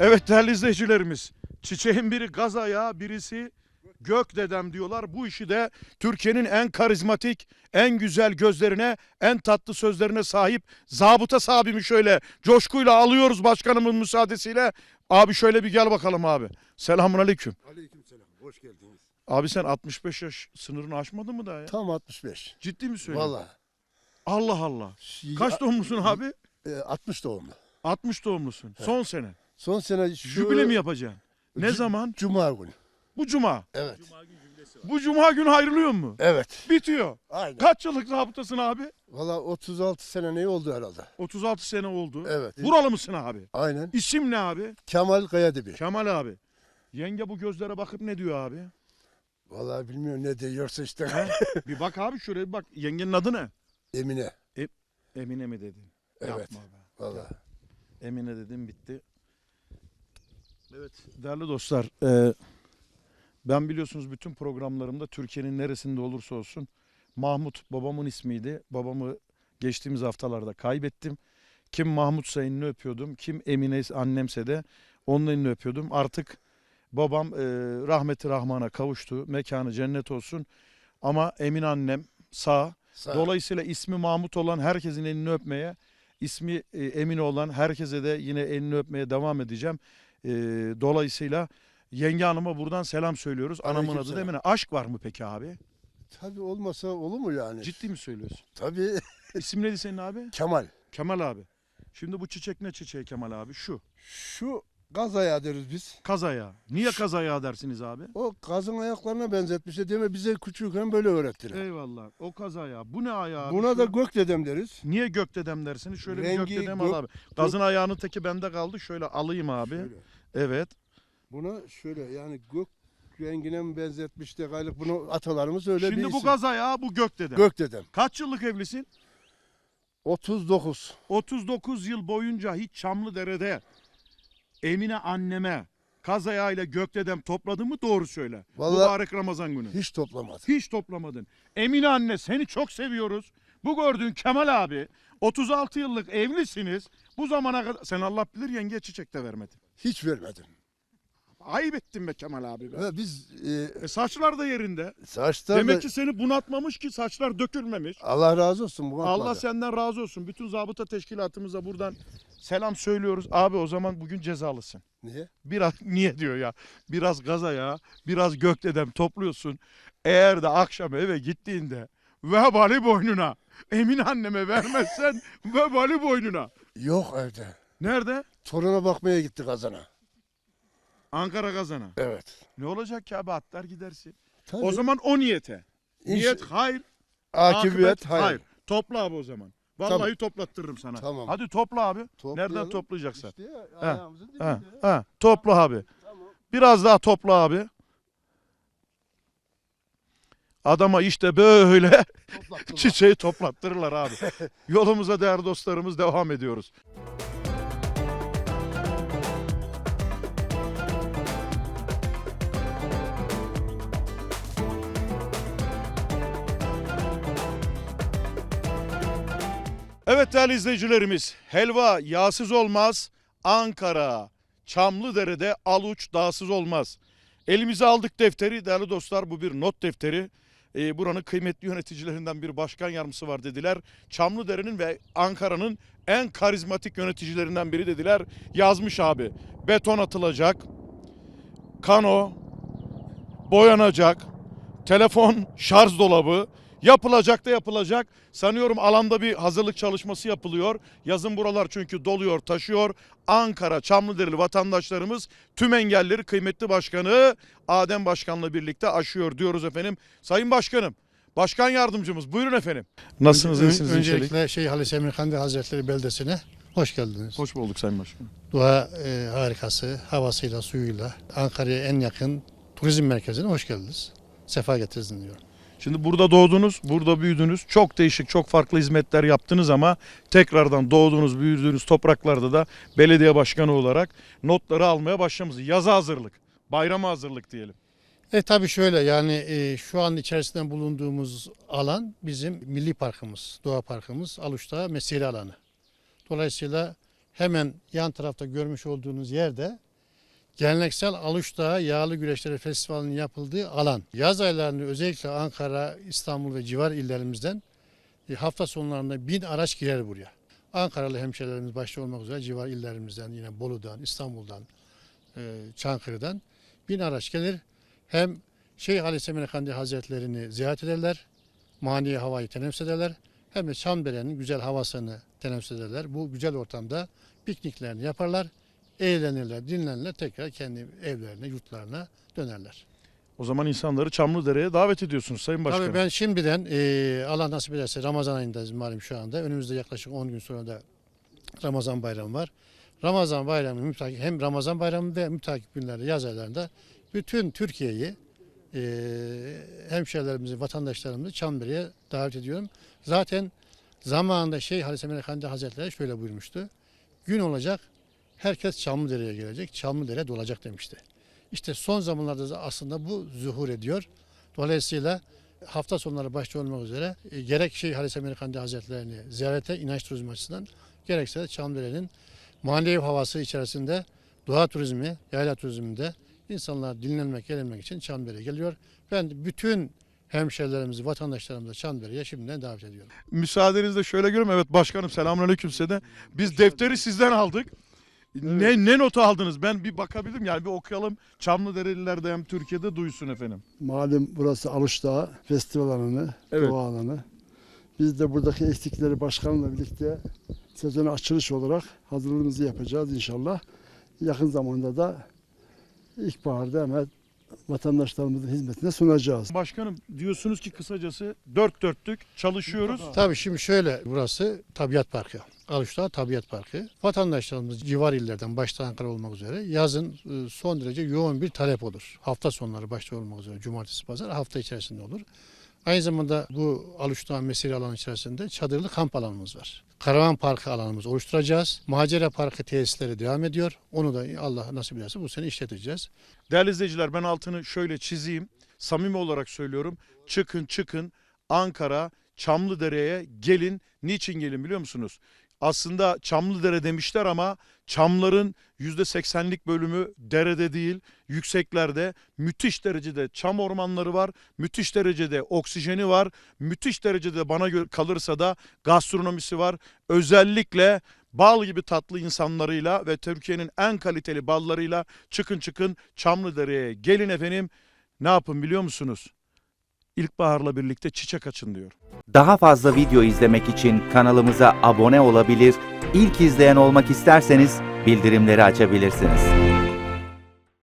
Evet değerli izleyicilerimiz. Çiçeğin biri gaz ayağı, birisi gök dedem diyorlar. Bu işi de Türkiye'nin en karizmatik, en güzel gözlerine, en tatlı sözlerine sahip zabıta sahibimi şöyle coşkuyla alıyoruz başkanımın müsaadesiyle. Abi şöyle bir gel bakalım abi. Selamun aleyküm. Aleykümselam. Hoş geldiniz. Abi sen 65 yaş sınırını aşmadın mı daha ya? Tam 65. Ciddi mi söylüyorsun? Vallahi. Allah Allah. Kaç doğumlusun abi? E, 60 doğumlu. 60 doğumlusun. Son sene. Son sene şu Jübile mi yapacaksın? Ne zaman? Cuma günü. Bu cuma. Evet. Bu cuma günü ayrılıyor mu? Evet. Bitiyor. Aynen. Kaç yıllık zabıtasın abi? Valla 36 sene ne oldu herhalde? 36 sene oldu. Evet. Buralı mısın abi? Aynen. İsim ne abi? Kemal Kayadibi. Kemal abi. Yenge bu gözlere bakıp ne diyor abi? Valla bilmiyorum ne diyorsa işte. bir bak abi şuraya bir bak. Yengenin adı ne? Emine. Emine mi dedin? Evet. Yapma be. Valla. Emine dedim bitti. Evet değerli dostlar. e, ben biliyorsunuz bütün programlarımda Türkiye'nin neresinde olursa olsun Mahmut babamın ismiydi. Babamı geçtiğimiz haftalarda kaybettim. Kim Mahmutsa elini öpüyordum. Kim Emine annemse de onun elini öpüyordum. Artık babam e, rahmeti rahmana kavuştu. Mekanı cennet olsun. Ama Emine annem sağ. Sağ. Dolayısıyla ismi Mahmut olan herkesin elini öpmeye, ismi e, Emine olan herkese de yine elini öpmeye devam edeceğim. E, dolayısıyla yenge hanıma buradan selam söylüyoruz. Anamın adı. Emine. Aşk var mı peki abi? Tabii olmasa olur mu yani? Ciddi mi söylüyorsun? Tabii. İsim neydi senin abi? Kemal. Kemal abi. Şimdi bu çiçek ne çiçeği Kemal abi? Şu. Şu gaz ayağı deriz biz. Kaz ayağı. Niye kaz ayağı dersiniz abi? O gazın ayaklarına benzetmişler. Değil mi? Bize küçükken böyle öğrettiler. Eyvallah. O kaz ayağı. Bu ne ayağı? Buna Şu. da gök dedem deriz. Niye gökdedem dersiniz? Şöyle bir Rengi gökdedem gök- al abi. Gazın ayağının teki bende kaldı. Şöyle alayım abi. Şöyle. Evet. Buna şöyle yani gök rengine mi benzetmiş de gaylık bunu atalarımız öyle bir Şimdi bu isim. gaz ayağı bu gökdedem. Gök dedem. Kaç yıllık evlisin? 39. 39 yıl boyunca hiç Çamlıdere'de Emine anneme kaz ayağıyla gökdedem topladın mı doğru söyle. Vallahi- Mübarek Ramazan günü. Hiç toplamadım. Hiç toplamadın. Emine anne seni çok seviyoruz. Bu gördüğün Kemal abi 36 yıllık evlisiniz. Bu zamana kadar sen Allah bilir yengeye çiçek de vermedin. Hiç vermedim. Ayıp ettin be Kemal abi be. Ha, biz e, E saçlar da yerinde. saçlar Demek da- ki seni bunaltmamış ki saçlar dökülmemiş. Allah razı olsun. Bu Allah senden razı olsun. Bütün zabıta teşkilatımıza buradan selam söylüyoruz. Abi o zaman bugün cezalısın. Niye? Biraz niye diyor ya? Biraz gaza ya, biraz gökdedem topluyorsun. Eğer de akşam eve gittiğinde vebali boynuna Emin anneme vermezsen vebali boynuna. Yok evde. Nerede? Toruna bakmaya gitti kazana. Ankara kazana. Evet. Ne olacak ki abi atlar gidersin. Tabii. O zaman o niyete. İnş- Niyet hayır, akıbet hayır. Topla abi o zaman. Vallahi toplattırırım sana. Tamam. Hadi topla abi. Toplayalım. Nereden toplayacaksan. İşte ya, ayağımızın dibinde. Ha, ha, topla abi. Tamam. Biraz daha topla abi. Adama işte böyle Toplattılar. çiçeği toplattırırlar abi. Yolumuza değerli dostlarımız devam ediyoruz. Evet değerli izleyicilerimiz, helva yağsız olmaz. Ankara, Çamlıdere'de aluç dağsız olmaz. Elimize aldık defteri değerli dostlar bu bir not defteri. Ee, buranın kıymetli yöneticilerinden bir başkan yardımcısı var dediler. Çamlıdere'nin ve Ankara'nın en karizmatik yöneticilerinden biri dediler. Yazmış abi. Beton atılacak. Kano boyanacak. Telefon şarj dolabı yapılacak da yapılacak. Sanıyorum alanda bir hazırlık çalışması yapılıyor. Yazın buralar çünkü doluyor, taşıyor. Ankara Çamlıdereli vatandaşlarımız tüm engelleri kıymetli başkanı Adem Başkan'la birlikte aşıyor diyoruz efendim. Sayın Başkanım, Başkan yardımcımız buyurun efendim. Nasılsınız? Ön- iyisiniz inşallah? Öncelikle Şeyh Halis Emirkandi Hazretleri beldesine hoş geldiniz. Hoş bulduk Sayın Başkanım. Doğa e, harikası, havasıyla, suyuyla Ankara'ya en yakın turizm merkezine hoş geldiniz. Sefa getirdiniz diyorum. Şimdi burada doğdunuz, burada büyüdünüz. Çok değişik, çok farklı hizmetler yaptınız ama tekrardan doğduğunuz, büyüdüğünüz topraklarda da belediye başkanı olarak notları almaya başlamışsınız. Yaza hazırlık, bayrama hazırlık diyelim. E tabii şöyle yani e, şu an içerisinde bulunduğumuz alan bizim milli parkımız, doğa parkımız, Aluşta mesire alanı. Dolayısıyla hemen yan tarafta görmüş olduğunuz yerde Geleneksel Aluç Dağı Yağlı Güreşleri Festivali'nin yapıldığı alan. Yaz aylarında özellikle Ankara, İstanbul ve civar illerimizden e, hafta sonlarında bin araç girer buraya. Ankaralı hemşehrilerimiz başta olmak üzere civar illerimizden yine Bolu'dan, İstanbul'dan, e, Çankırı'dan bin araç gelir. Hem Şeyh Ali Semin Efendi Hazretlerini ziyaret ederler, manevi havayı teneffüs ederler. Hem de Çamdere'nin güzel havasını teneffüs ederler. Bu güzel ortamda pikniklerini yaparlar, eğlenirler, dinlenirler, tekrar kendi evlerine, yurtlarına dönerler. O zaman insanları Çamlıdere'ye davet ediyorsunuz Sayın Başkanım. Tabii ben şimdiden e, Allah nasip ederse Ramazan ayındayız malum şu anda. Önümüzde yaklaşık 10 gün sonra da Ramazan bayramı var. Ramazan bayramı mütakip, hem Ramazan bayramı ve mütakip günlerde yaz aylarında bütün Türkiye'yi e, hemşehrilerimizi, vatandaşlarımızı Çamdere'ye davet ediyorum. Zaten zamanında Şeyh Halis Emre Efendi Hazretleri şöyle buyurmuştu. Gün olacak, herkes Çamlıdere'ye gelecek, Çamlıdere dolacak demişti. İşte son zamanlarda da aslında bu zuhur ediyor. Dolayısıyla hafta sonları başta olmak üzere e, gerek Şeyh Halis Efendi Hazretlerini ziyarete inanç turizmi açısından gerekse de Çamlıdere'nin manevi havası içerisinde doğa turizmi, yayla turizminde insanlar dinlenmek, eğlenmek için Çamlıdere'ye geliyor. Ben bütün hemşehrilerimizi, vatandaşlarımızı Çamlıdere'ye şimdiden davet ediyorum. Müsaadenizle şöyle görüyorum. Evet başkanım selamünaleyküm size de. Biz defteri sizden aldık. Ne, ne notu aldınız? Ben bir bakabilirim yani bir okuyalım. Çamlıdereliler de hem Türkiye'de duysun efendim. Malum burası Aluç Dağı festival alanı, Evet. doğa alanı. Biz de buradaki eksikleri başkanla birlikte sezona açılış olarak hazırlığımızı yapacağız inşallah. Yakın zamanda da ilkbaharda hemen vatandaşlarımızın hizmetine sunacağız. Başkanım diyorsunuz ki kısacası dört dörtlük çalışıyoruz. Tabii şimdi şöyle burası Tabiat Parkı. Aluşdağ Tabiat Parkı. Vatandaşlarımız civar illerden başta Ankara olmak üzere yazın e, son derece yoğun bir talep olur. Hafta sonları başta olmak üzere cumartesi pazar hafta içerisinde olur. Aynı zamanda bu Aluşdağ mesire alanı içerisinde çadırlı kamp alanımız var. Karavan Parkı alanımız oluşturacağız. Macera Parkı tesisleri devam ediyor. Onu da Allah nasip ederse bu sene işleteceğiz. Değerli izleyiciler ben altını şöyle çizeyim. Samimi olarak söylüyorum. Çıkın çıkın Ankara Çamlıdere'ye gelin. Niçin gelin biliyor musunuz? Aslında Çamlıdere demişler ama çamların %80'lik bölümü derede değil, yükseklerde. Müthiş derecede çam ormanları var, müthiş derecede oksijeni var, müthiş derecede bana kalırsa da gastronomisi var. Özellikle bal gibi tatlı insanlarıyla ve Türkiye'nin en kaliteli ballarıyla çıkın çıkın Çamlıdere'ye gelin efendim. Ne yapın biliyor musunuz? İlkbaharla birlikte çiçek açın diyor. Daha fazla video izlemek için kanalımıza abone olabilir, ilk izleyen olmak isterseniz bildirimleri açabilirsiniz.